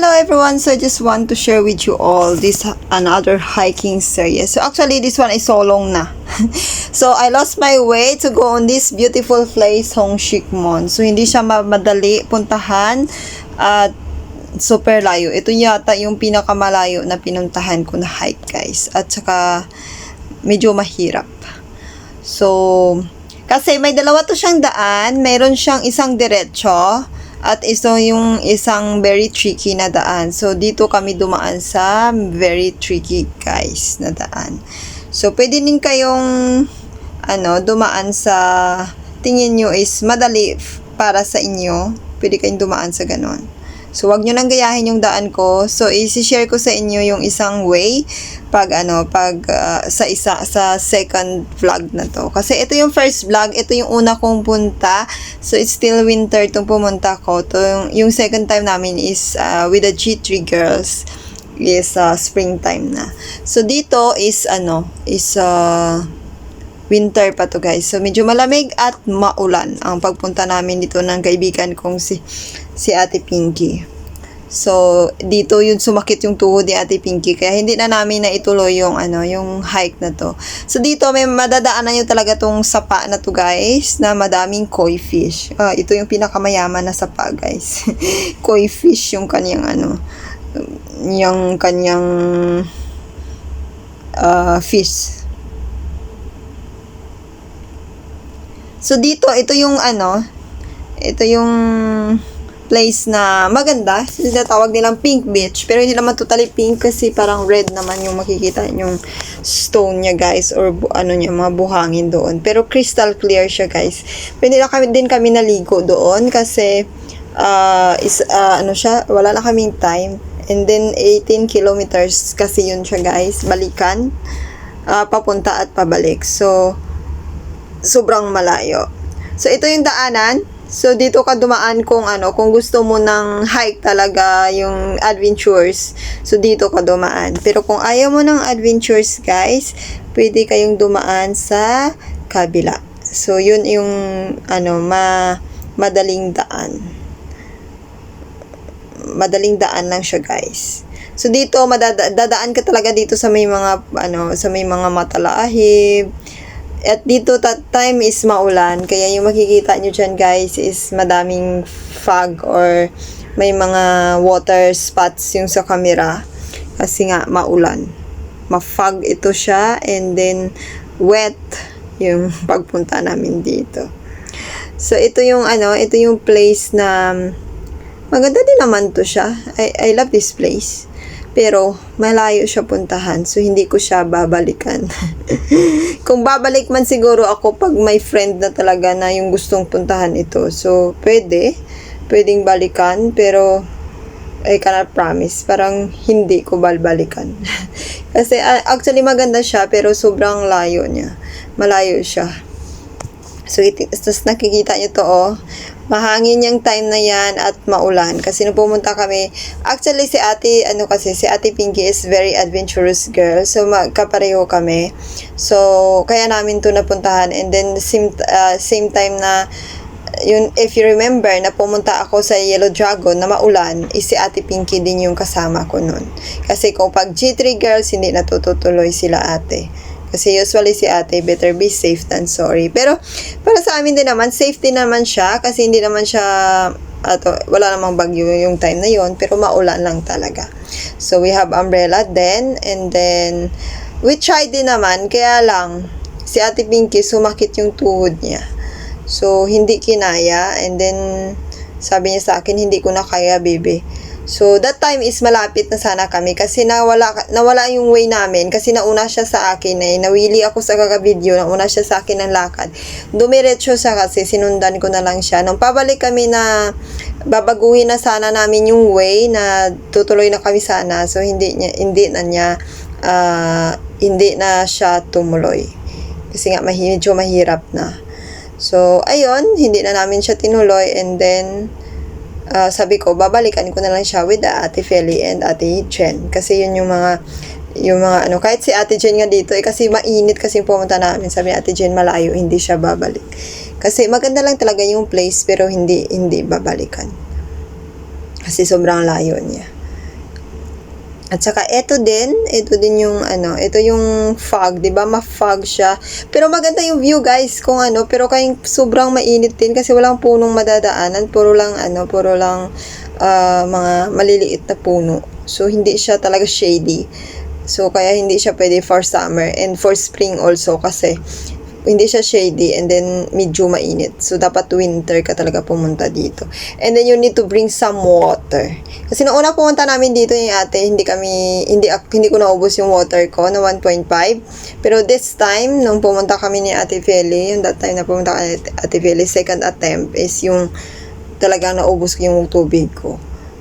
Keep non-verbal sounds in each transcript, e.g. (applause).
Hello everyone, so I just want to share with you all this another hiking series. So actually this one is so long na. (laughs) so I lost my way to go on this beautiful place Hongshikmon. So hindi siya ma- madali puntahan at super layo. Ito yata yung pinakamalayo na pinuntahan ko na hike guys. At saka medyo mahirap. So, kasi may dalawa to siyang daan. Meron siyang isang diretso. At ito yung isang very tricky na daan. So, dito kami dumaan sa very tricky guys na daan. So, pwede din kayong ano, dumaan sa tingin nyo is madali para sa inyo. Pwede kayong dumaan sa ganon. So, wag nyo nang gayahin yung daan ko. So, isi-share ko sa inyo yung isang way pag ano, pag ah, sa isa sa second vlog na to. Kasi ito yung first vlog, ito yung una kong punta. So, it's still winter tong pumunta ko. To, yung, yung second time namin is ah, with the G3 girls is uh, springtime na. So, dito is ano, is uh, winter pa to guys. So, medyo malamig at maulan ang pagpunta namin dito ng kaibigan kong si, si Ate Pinky. So, dito yun sumakit yung tuhod ni Ate Pinky kaya hindi na namin na ituloy yung ano, yung hike na to. So, dito may madadaanan nyo talaga tong sapa na to guys na madaming koi fish. Ah, ito yung pinakamayaman na sapa guys. (laughs) koi fish yung kanyang ano, yung kanyang ah, fish. So dito, ito yung ano, ito yung place na maganda. Sinatawag nilang pink beach. Pero hindi naman totally pink kasi parang red naman yung makikita yung stone niya guys or ano niya, mga buhangin doon. Pero crystal clear siya guys. Pwede na kami, din kami naligo doon kasi uh, is, uh, ano siya, wala na kaming time. And then 18 kilometers kasi yun siya guys, balikan. uh, papunta at pabalik. So, sobrang malayo. So, ito yung daanan. So, dito ka dumaan kung ano, kung gusto mo ng hike talaga, yung adventures. So, dito ka dumaan. Pero kung ayaw mo ng adventures, guys, pwede kayong dumaan sa kabila. So, yun yung, ano, ma, madaling daan. Madaling daan lang siya, guys. So, dito, madada- dadaan ka talaga dito sa may mga, ano, sa may mga matalahib, at dito that time is maulan kaya yung makikita nyo dyan guys is madaming fog or may mga water spots yung sa camera. Kasi nga maulan. Ma-fog ito siya and then wet yung (laughs) pagpunta namin dito. So ito yung ano ito yung place na maganda din naman to siya. I, I love this place pero malayo siya puntahan so hindi ko siya babalikan. (laughs) Kung babalik man siguro ako pag may friend na talaga na yung gustong puntahan ito. So pwede. Pwedeng balikan pero I cannot promise. Parang hindi ko balbalikan (laughs) kasi uh, actually maganda siya pero sobrang layo niya. Malayo siya. So, it, tapos nakikita nyo to, oh. Mahangin yung time na yan at maulan. Kasi nung pumunta kami, actually si ate, ano kasi, si ate Pinky is very adventurous girl. So, magkapareho kami. So, kaya namin to napuntahan. And then, same, uh, same time na, yun, if you remember, na pumunta ako sa Yellow Dragon na maulan, is si ate Pinky din yung kasama ko nun. Kasi kung pag G3 girls, hindi natututuloy sila ate. Kasi usually si ate, better be safe than sorry. Pero, para sa amin din naman, safety naman siya. Kasi hindi naman siya, ato, wala namang bagyo yung time na yon Pero maulan lang talaga. So, we have umbrella then. And then, we tried din naman. Kaya lang, si ate Pinky, sumakit yung tuhod niya. So, hindi kinaya. And then, sabi niya sa akin, hindi ko na kaya, baby. So, that time is malapit na sana kami kasi nawala, nawala yung way namin kasi nauna siya sa akin eh. Nawili ako sa kaka-video, nauna siya sa akin ng lakad. Dumiretso siya kasi sinundan ko na lang siya. Nung pabalik kami na babaguhin na sana namin yung way na tutuloy na kami sana. So, hindi, niya, hindi na niya, uh, hindi na siya tumuloy. Kasi nga, medyo mahirap na. So, ayun, hindi na namin siya tinuloy and then, uh, sabi ko, babalikan ko na lang siya with Ate Feli and Ate Chen. Kasi yun yung mga, yung mga ano, kahit si Ate Jen nga dito, eh, kasi mainit kasi pumunta namin. Sabi ni Ate Jen, malayo, hindi siya babalik. Kasi maganda lang talaga yung place, pero hindi, hindi babalikan. Kasi sobrang layo niya. At saka ito din, ito din yung ano, ito yung fog, 'di ba? Ma-fog siya. Pero maganda yung view, guys, kung ano, pero kayong sobrang mainit din kasi walang punong madadaanan, puro lang ano, puro lang ah, mga maliliit na puno. So hindi siya talaga shady. So kaya hindi siya pwede for summer and for spring also kasi hindi siya shady and then medyo mainit. So, dapat winter ka talaga pumunta dito. And then, you need to bring some water. Kasi nung una pumunta namin dito yung ate, hindi kami, hindi, hindi ko naubos yung water ko na 1.5. Pero this time, nung pumunta kami ni Ate Feli, yung that time na pumunta ni Ate Feli, second attempt is yung talagang naubos ko yung tubig ko.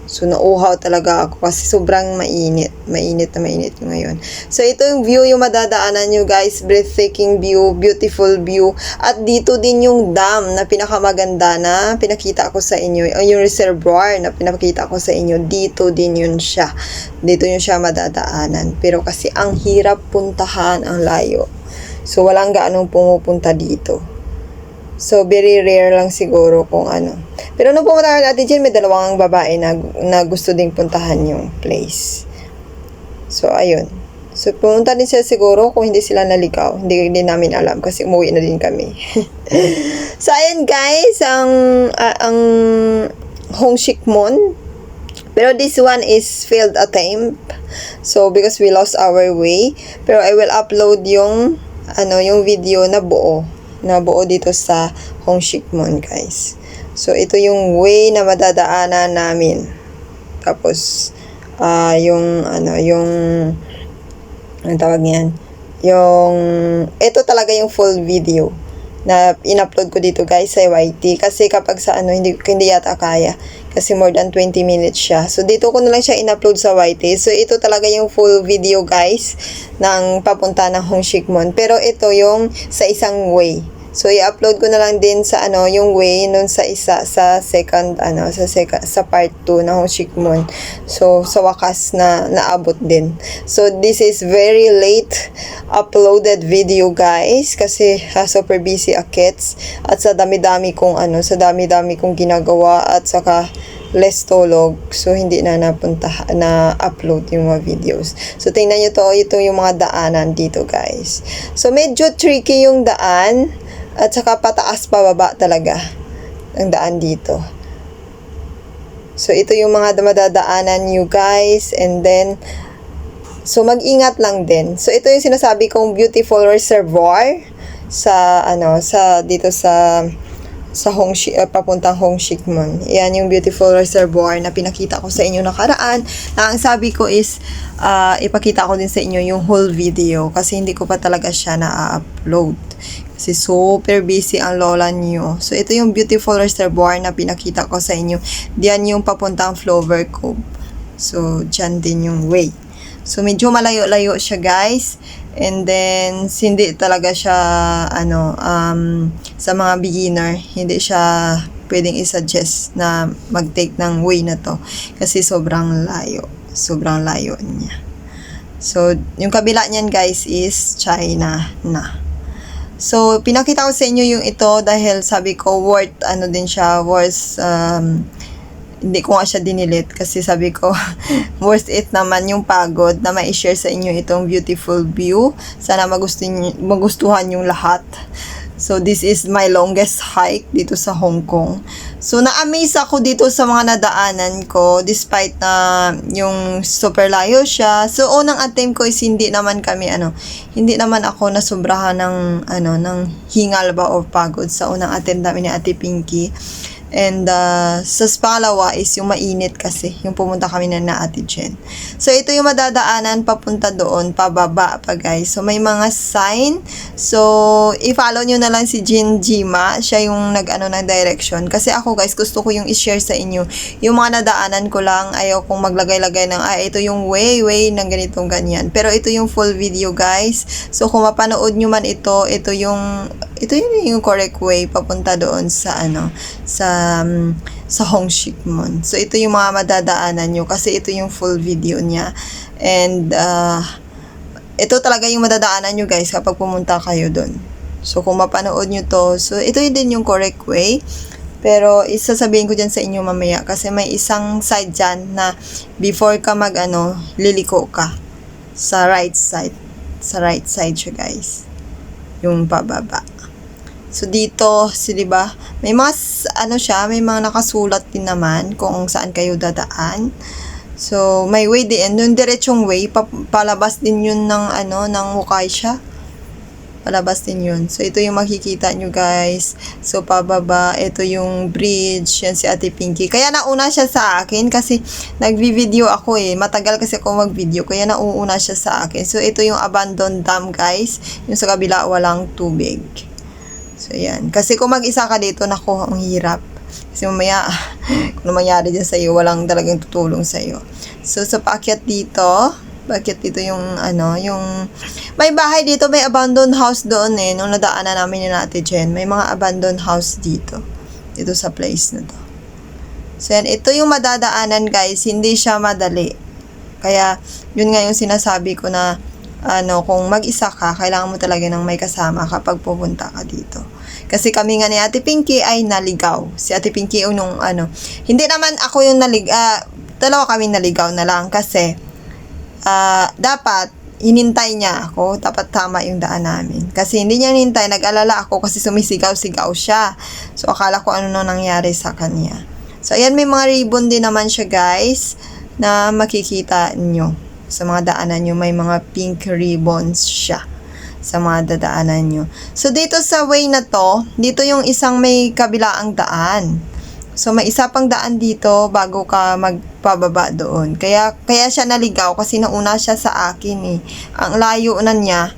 So, nauhaw talaga ako kasi sobrang mainit. Mainit na mainit ngayon. So, ito yung view yung madadaanan nyo guys. Breathtaking view, beautiful view. At dito din yung dam na pinakamaganda na pinakita ko sa inyo. Yung reservoir na pinakita ko sa inyo. Dito din yun siya. Dito yun siya madadaanan. Pero kasi ang hirap puntahan ang layo. So, walang gaanong pumupunta dito. So, very rare lang siguro kung ano. Pero nung pumunta kami natin dyan, may dalawang babae na, na gusto ding puntahan yung place. So, ayun. So, pumunta din sila siguro kung hindi sila naligaw. Hindi din namin alam kasi umuwi na din kami. (laughs) so, ayun guys, ang, ah, ang Hongshikmon. Pero this one is failed attempt. So, because we lost our way. Pero I will upload yung, ano, yung video na buo. Na buo dito sa Hongshikmon, guys. So, ito yung way na madadaanan namin. Tapos, ah yung, ano, yung, ang tawag niyan? Yung, ito talaga yung full video na in-upload ko dito guys sa YT kasi kapag sa ano hindi hindi yata kaya kasi more than 20 minutes siya. So dito ko na lang siya in-upload sa YT. So ito talaga yung full video guys ng papunta ng Hongshikmon. Pero ito yung sa isang way. So i-upload ko na lang din sa ano yung way nun sa isa sa second ano sa second, sa part 2 ng Hongshikmon. So sa wakas na naabot din. So this is very late uploaded video guys kasi ha, super busy akits at sa dami-dami kong ano sa dami-dami kong ginagawa at saka less tulog. So, hindi na napunta, na upload yung mga videos. So, tingnan nyo to, ito yung mga daanan dito, guys. So, medyo tricky yung daan. At saka pataas pababa talaga ang daan dito. So, ito yung mga madadaanan nyo, guys. And then, so, mag-ingat lang din. So, ito yung sinasabi kong beautiful reservoir sa, ano, sa, dito sa, sa Hongshi, uh, papuntang Hongshikmon. Yan yung beautiful reservoir na pinakita ko sa inyo nakaraan. Na ang sabi ko is, uh, ipakita ko din sa inyo yung whole video kasi hindi ko pa talaga siya na-upload. Kasi super busy ang lola niyo. So, ito yung beautiful reservoir na pinakita ko sa inyo. Diyan yung papuntang Flower Cove. So, dyan din yung way. So, medyo malayo-layo siya, guys. And then, hindi talaga siya, ano, um, sa mga beginner, hindi siya pwedeng i-suggest na mag-take ng way na to. Kasi sobrang layo. Sobrang layo niya. So, yung kabila niyan, guys, is China na. So, pinakita ko sa inyo yung ito dahil sabi ko, worth, ano din siya, worth, um, hindi ko nga siya dinilit kasi sabi ko, (laughs) worth it naman yung pagod na ma-share sa inyo itong beautiful view. Sana magustuhan, magustuhan yung lahat. So, this is my longest hike dito sa Hong Kong. So, na-amaze ako dito sa mga nadaanan ko despite na yung super layo siya. So, unang attempt ko is hindi naman kami, ano, hindi naman ako nasobrahan ng, ano, ng hingal ba o pagod sa unang attempt namin ni Ate Pinky. And uh, sa pangalawa is yung mainit kasi, yung pumunta kami na na Ate. So, ito yung madadaanan papunta doon, pababa pa guys. So, may mga sign. So, i-follow nyo na lang si Jin Jima. Siya yung nag-ano ng direction. Kasi ako guys, gusto ko yung i-share sa inyo. Yung mga nadaanan ko lang, ayaw kong maglagay-lagay ng, ah, ito yung way, way, ng ganitong ganyan. Pero ito yung full video guys. So, kung mapanood nyo man ito, ito yung, ito yun yung correct way papunta doon sa ano, sa um, sa Hongshikmon. So, ito yung mga madadaanan nyo kasi ito yung full video niya. And, uh, ito talaga yung madadaanan nyo guys kapag pumunta kayo doon. So, kung mapanood nyo to, so ito yun din yung correct way. Pero isasabihin ko dyan sa inyo mamaya kasi may isang side dyan na before ka mag ano, liliko ka sa right side. Sa right side siya guys. Yung pababa. So dito, si 'di ba? May mga ano siya, may mga nakasulat din naman kung saan kayo dadaan. So may way din, yung diretsong way pa, palabas din yun ng ano ng Hukay siya. Palabas din yun. So ito yung makikita nyo guys. So pababa, ito yung bridge, yan si Ate Pinky. Kaya nauna siya sa akin kasi nagvi-video ako eh. Matagal kasi ako mag-video kaya nauuna siya sa akin. So ito yung abandoned dam guys. Yung sa kabila walang tubig. So, yan. Kasi kung mag-isa ka dito, nako, ang hirap. Kasi mamaya, (laughs) kung mangyari dyan sa'yo, walang talagang tutulong sa'yo. So, sa paakyat dito, paakyat dito yung, ano, yung, may bahay dito, may abandoned house doon eh, nung nadaanan namin ni Ate Jen. May mga abandoned house dito. Dito sa place na to. So, yan. Ito yung madadaanan, guys. Hindi siya madali. Kaya, yun nga yung sinasabi ko na, ano, kung mag-isa ka, kailangan mo talaga ng may kasama kapag pupunta ka dito. Kasi kami nga ni Ate Pinky ay naligaw. Si Ate Pinky yung nung ano, hindi naman ako yung nalig, ah, dalawa kami naligaw na lang kasi, ah, dapat, hinintay niya ako, dapat tama yung daan namin. Kasi hindi niya hinintay, nag-alala ako kasi sumisigaw-sigaw siya. So, akala ko ano na nangyari sa kanya. So, ayan, may mga ribbon din naman siya, guys, na makikita nyo sa mga daanan nyo. May mga pink ribbons siya sa mga dadaanan nyo. So, dito sa way na to, dito yung isang may kabilaang daan. So, may isa pang daan dito bago ka magpababa doon. Kaya, kaya siya naligaw kasi nauna siya sa akin eh. Ang layo na niya.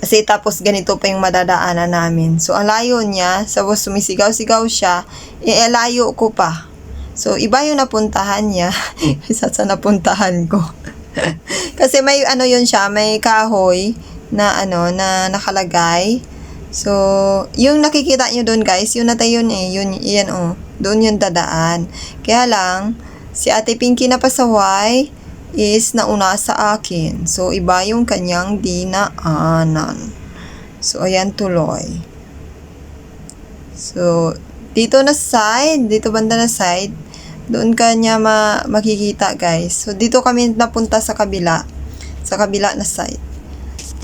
Kasi tapos ganito pa yung madadaanan namin. So, ang layo niya, tapos sumisigaw-sigaw siya, eh, layo ko pa. So, iba yung napuntahan niya. (laughs) Isa sa napuntahan ko. (laughs) Kasi may ano yun siya, may kahoy na ano, na nakalagay. So, yung nakikita nyo doon guys, yun na tayo yun eh. Yun, yan oh. Doon yung dadaan. Kaya lang, si Ate Pinky na pasaway is nauna sa akin. So, iba yung kanyang dinaanan. So, ayan tuloy. So, dito na side, dito banda na side, doon ka niya ma makikita guys. So, dito kami napunta sa kabila. Sa kabila na side.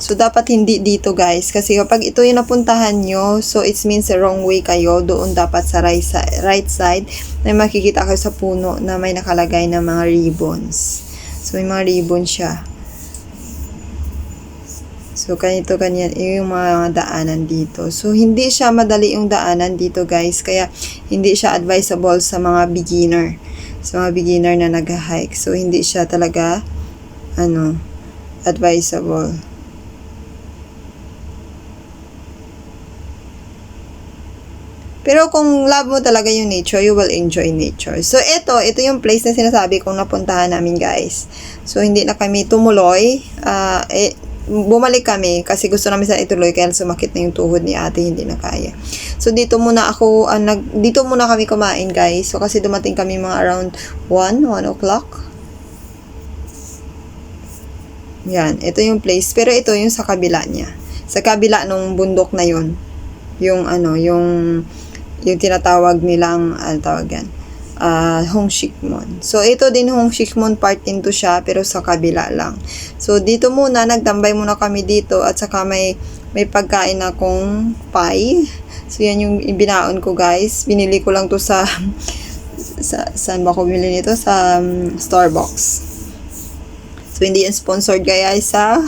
So, dapat hindi dito guys. Kasi kapag ito yung napuntahan nyo, so it means wrong way kayo. Doon dapat sa right, right side, may makikita kayo sa puno na may nakalagay na mga ribbons. So, may mga ribbon siya. So, ganito, ganyan, yung mga daanan dito. So, hindi siya madali yung daanan dito, guys. Kaya, hindi siya advisable sa mga beginner. Sa mga beginner na nag-hike. So, hindi siya talaga, ano, advisable. Pero kung love mo talaga yung nature, you will enjoy nature. So, ito, ito yung place na sinasabi kong napuntahan namin, guys. So, hindi na kami tumuloy. Ah, eh, bumalik kami kasi gusto namin sa ituloy kaya sumakit na yung tuhod ni ate, hindi na kaya. So, dito muna ako, ah, nag, dito muna kami kumain, guys. So, kasi dumating kami mga around 1, 1 o'clock. Yan, ito yung place. Pero ito yung sa kabila niya. Sa kabila nung bundok na yun. Yung ano, yung yung tinatawag nilang, ano tawag yan, uh, Hongshikmon. So, ito din Hongshikmon part into siya, pero sa kabila lang. So, dito muna, nagtambay muna kami dito, at saka may, may pagkain akong pie. So, yan yung binaon ko, guys. Binili ko lang to sa, (laughs) sa saan ba ko binili nito? Sa um, Starbucks. So, hindi yan sponsored guys ha.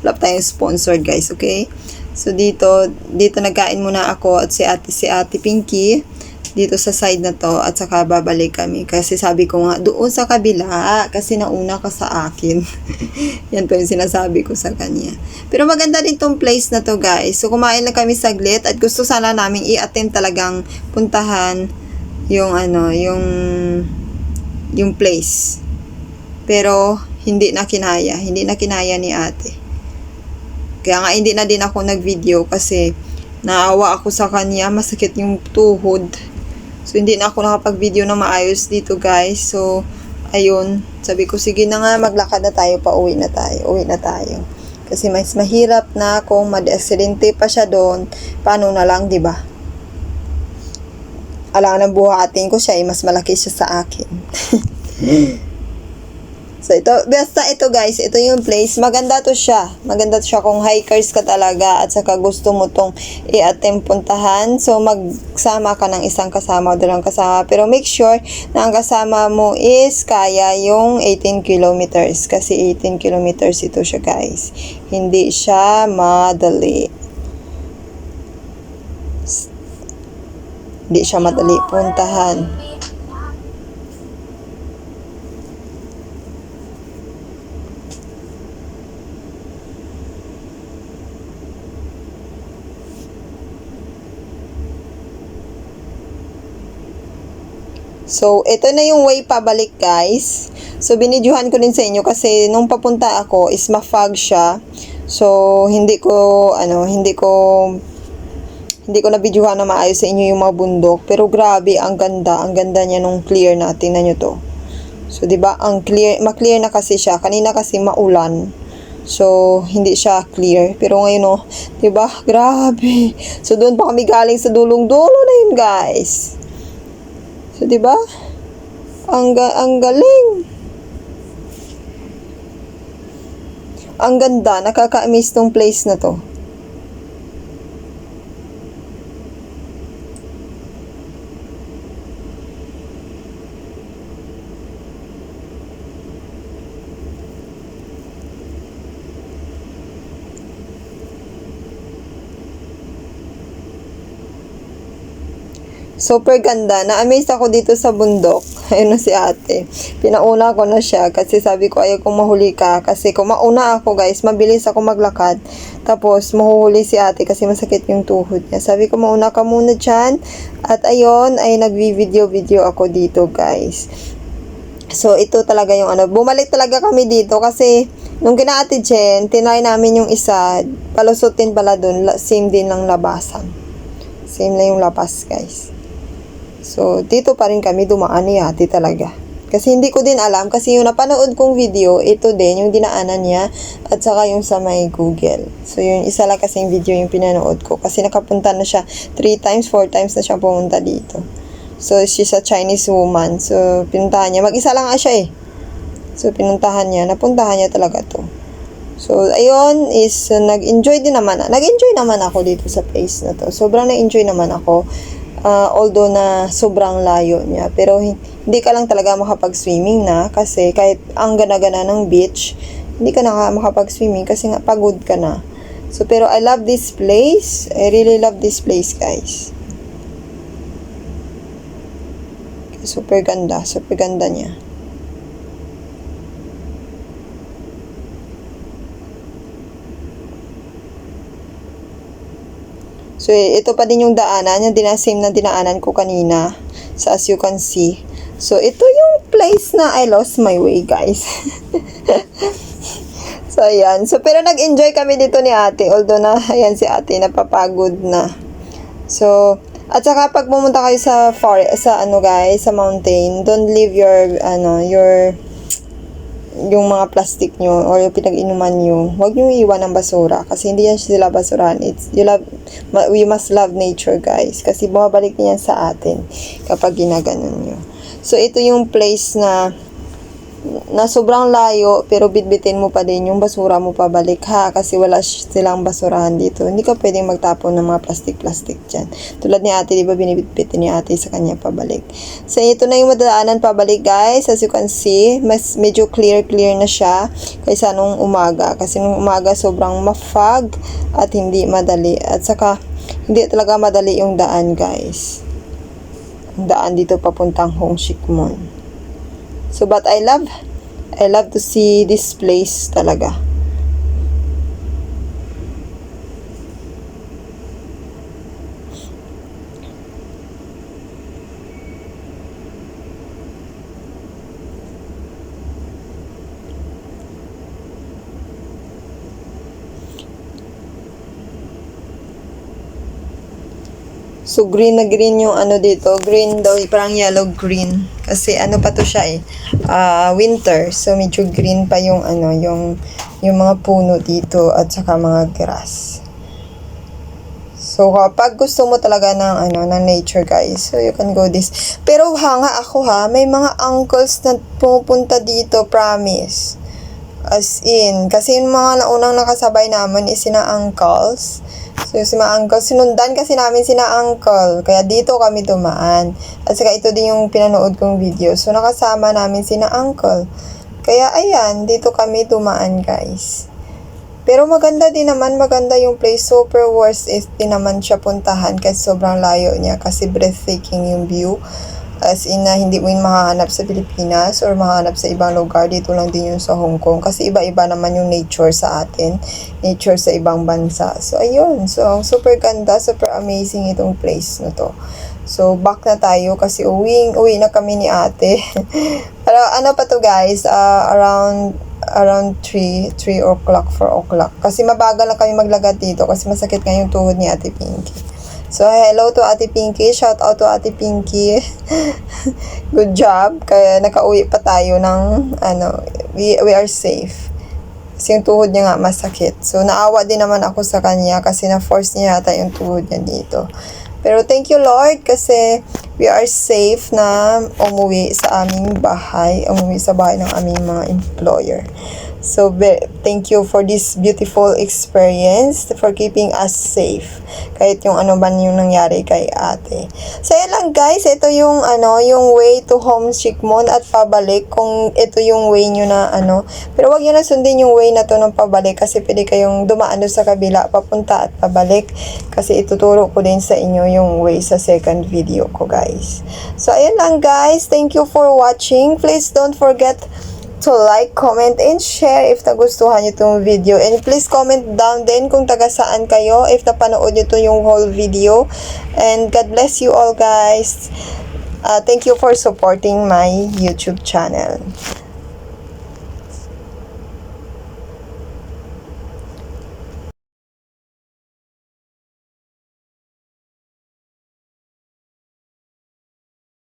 Wala tayong sponsored guys, okay? So, dito, dito nagkain muna ako at si ate, si ate Pinky dito sa side na to at saka babalik kami. Kasi sabi ko nga, doon sa kabila kasi nauna ka sa akin. (laughs) Yan po yung sinasabi ko sa kanya. Pero maganda din tong place na to guys. So, kumain na kami saglit at gusto sana namin i-attend talagang puntahan yung ano, yung yung place. Pero, hindi na kinaya. Hindi na kinaya ni ate. Kaya nga hindi na din ako nag-video kasi naawa ako sa kanya, masakit yung tuhod. So hindi na ako nakapag-video na maayos dito guys. So ayun, sabi ko sige na nga maglakad na tayo, pauwi na tayo, uwi na tayo. Kasi mas mahirap na kung mad-aksidente pa siya doon, paano na lang, 'di ba? alangan ng buhatin ko siya, eh, mas malaki siya sa akin. (laughs) So, ito, basta ito guys, ito yung place. Maganda to siya. Maganda to siya kung hikers ka talaga at saka gusto mo tong i-attempt puntahan. So, magsama ka ng isang kasama o dalawang kasama. Pero make sure na ang kasama mo is kaya yung 18 kilometers. Kasi 18 kilometers ito siya guys. Hindi siya madali. Hindi siya madali puntahan. So, ito na yung way pabalik, guys. So, binidyohan ko din sa inyo kasi nung papunta ako is ma-fog siya. So, hindi ko, ano, hindi ko, hindi ko nabidyohan na maayos sa inyo yung mga bundok. Pero grabe, ang ganda. Ang ganda niya nung clear na. Tingnan nyo to. So, di ba ang clear, ma-clear na kasi siya. Kanina kasi maulan. So, hindi siya clear. Pero ngayon, oh, di ba Grabe. So, doon pa kami galing sa dulong-dulo na yun, guys. So, di ba? Ang, ga- ang galing. Ang ganda. Nakaka-amaze tong place na to. Super ganda. Na-amaze ako dito sa bundok. (laughs) Ayun na si ate. Pinauna ko na siya kasi sabi ko ayaw kong mahuli ka. Kasi kung mauna ako guys, mabilis ako maglakad. Tapos mahuhuli si ate kasi masakit yung tuhod niya. Sabi ko mauna ka muna dyan. At ayun ay nagvi-video-video ako dito guys. So, ito talaga yung ano. Bumalik talaga kami dito kasi nung kina Ate Jen, tinry namin yung isa. Palusutin pala dun. Same din lang labasan. Same lang yung labas, guys. So, dito pa rin kami dumaan ni ate talaga. Kasi hindi ko din alam, kasi yung napanood kong video, ito din, yung dinaanan niya, at saka yung sa may Google. So, yun, isa lang kasing video yung pinanood ko. Kasi nakapunta na siya 3 times, 4 times na siya pumunta dito. So, she's a Chinese woman. So, pinuntahan niya. Mag-isa lang siya eh. So, pinuntahan niya. Napuntahan niya talaga to. So, ayun is uh, nag-enjoy din naman. Nag-enjoy naman ako dito sa place na to. Sobrang na-enjoy naman ako. Uh, although na sobrang layo niya. Pero hin- hindi ka lang talaga makapag-swimming na kasi kahit ang gana-gana ng beach, hindi ka na makapag-swimming kasi nga pagod ka na. So, pero I love this place. I really love this place, guys. Super ganda. Super ganda niya. So, ito pa din yung daanan, yung dina, same na dinaanan ko kanina. So, as you can see. So, ito yung place na I lost my way, guys. (laughs) so, ayan. So, pero nag-enjoy kami dito ni ate. Although na, (laughs) ayan si ate, napapagod na. So, at saka pag pumunta kayo sa forest, sa ano guys, sa mountain, don't leave your, ano, your, yung mga plastic nyo or yung pinag-inuman nyo, huwag nyo iwan ng basura kasi hindi yan sila basurahan. It's, you love, we must love nature guys kasi bumabalik niyan sa atin kapag ginaganon nyo. So, ito yung place na na sobrang layo pero bitbitin mo pa din yung basura mo pabalik ha? Kasi wala silang basurahan dito. Hindi ka pwedeng magtapon ng mga plastic-plastic dyan. Tulad ni ate di ba binibitbitin ni ate sa kanya pabalik. So ito na yung madaanan pabalik guys. As you can see mas medyo clear clear na siya kaysa nung umaga. Kasi nung umaga sobrang mafag at hindi madali. At saka hindi talaga madali yung daan guys. Ang daan dito papuntang Hong Shikmon So, but I love, I love to see this place talaga. So, green na green yung ano dito. Green daw, parang yellow green. Kasi ano pa to siya eh. ah, winter. So, medyo green pa yung ano, yung, yung mga puno dito at saka mga grass. So, kapag gusto mo talaga ng, ano, ng nature, guys, so you can go this. Pero hanga ako ha, may mga uncles na pumupunta dito, promise. As in, kasi yung mga naunang nakasabay naman is sina uncles. So, si mga uncle, sinundan kasi namin sina uncle. Kaya dito kami dumaan. At saka ito din yung pinanood kong video. So, nakasama namin sina uncle. Kaya, ayan, dito kami dumaan, guys. Pero maganda din naman, maganda yung place. Super worth it din naman siya puntahan kasi sobrang layo niya. Kasi breathtaking yung view. As in na hindi mo yun mahahanap sa Pilipinas or mahahanap sa ibang lugar. Dito lang din yun sa Hong Kong. Kasi iba-iba naman yung nature sa atin. Nature sa ibang bansa. So, ayun. So, super ganda, super amazing itong place na to. So, back na tayo kasi uwi, uwi na kami ni ate. (laughs) Pero ano pa to guys, ah, around around 3, 3 o'clock, 4 o'clock. Kasi mabagal lang kami maglagad dito kasi masakit nga yung tuhod ni ate Pinky. So, hello to Ate Pinky. Shout out to Ate Pinky. (laughs) Good job. Kaya nakauwi pa tayo ng, ano, we, we are safe. Kasi yung tuhod niya nga masakit. So, naawa din naman ako sa kanya kasi na-force niya yata yung tuhod niya dito. Pero thank you Lord kasi we are safe na umuwi sa aming bahay, umuwi sa bahay ng aming mga employer. So, thank you for this beautiful experience, for keeping us safe. Kahit yung ano man yung nangyari kay ate. So, yun lang guys. Ito yung, ano, yung way to home Chikmon at pabalik. Kung ito yung way nyo na, ano. Pero wag nyo na sundin yung way na to ng pabalik kasi pwede kayong dumaan sa kabila, papunta at pabalik. Kasi ituturo ko din sa inyo yung way sa second video ko guys. So, ayun lang guys. Thank you for watching. Please don't forget to like, comment, and share if nagustuhan nyo itong video. And please comment down din kung taga saan kayo if napanood nyo to yung whole video. And God bless you all guys. Uh, thank you for supporting my YouTube channel.